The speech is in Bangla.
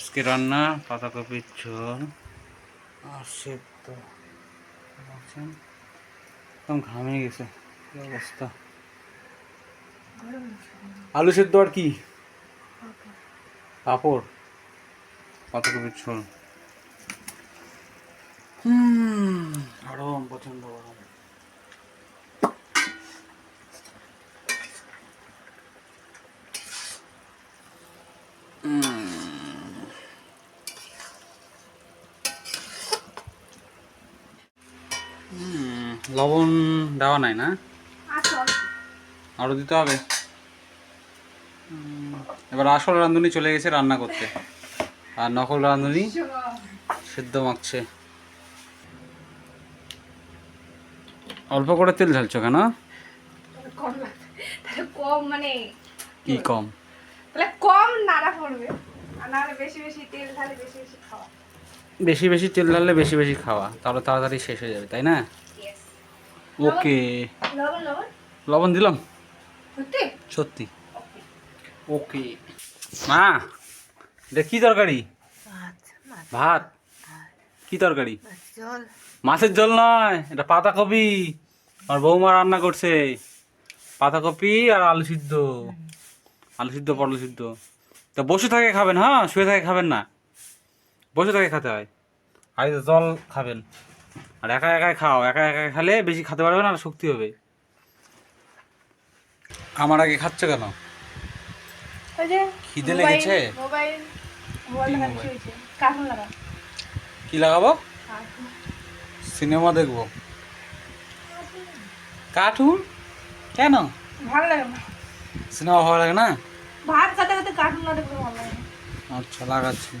আজকে রান্না পাতাকপির ঝোল আর সেদ্ধ। দেখছেন? একদম ঘামে গেছে, কি অবস্থা? আলু সেদ্ধ আর কি? পাঁপড় পাতাকপির ঝোল। হুম গরম প্রচণ্ড গরম লবণ দেওয়া নাই না? আরও দিতে হবে? এবার আসল রাঁধুনি চলে গেছে রান্না করতে। আর নকল রাঁধুনি সেদ্ধ মাখছে। অল্প করে তেল ঢালছো কেন? কম মানে কি কম? তাহলে কম নাড়া পড়বে আর নাহলে বেশি বেশি তেল ঢালে বেশি বেশি খাওয়া। বেশি বেশি তেল ঢাললে বেশি বেশি খাওয়া। তাহলে তাড়াতাড়ি শেষ হয়ে যাবে তাই না? ওকে লবণ দিলাম? সত্যি? ওকে মা এটা কি তরকারি? ভাত কি তরকারি? মাছের ঝোল নয় এটা পাতাকপি। আর বৌমা রান্না করছে। পাতাকপি আর আলু সিদ্ধ। আলু সিদ্ধ পটল সিদ্ধ। তা বসে থাকে খাবেন হ্যাঁ? শুয়ে থাকে খাবেন না? বসে থাকে খেতে হয়। আর এই যে জল খাবেন। আর একা একাই খাও একা একা খেলে বেশি খেতে পারবে না আর শক্তি হবে। আমার আগে খাচ্ছ কেন? খিদে লেগেছে? মোবাইল মোবাইল কি লাগাবো? সিনেমা দেখব। কার্টুন? কেন? ভালো লাগে না। সিনেমা ভালো লাগে না? ভাত খেতে খেতে কার্টুন না দেখলে ভালো লাগে না। আচ্ছা লাগাচ্ছি।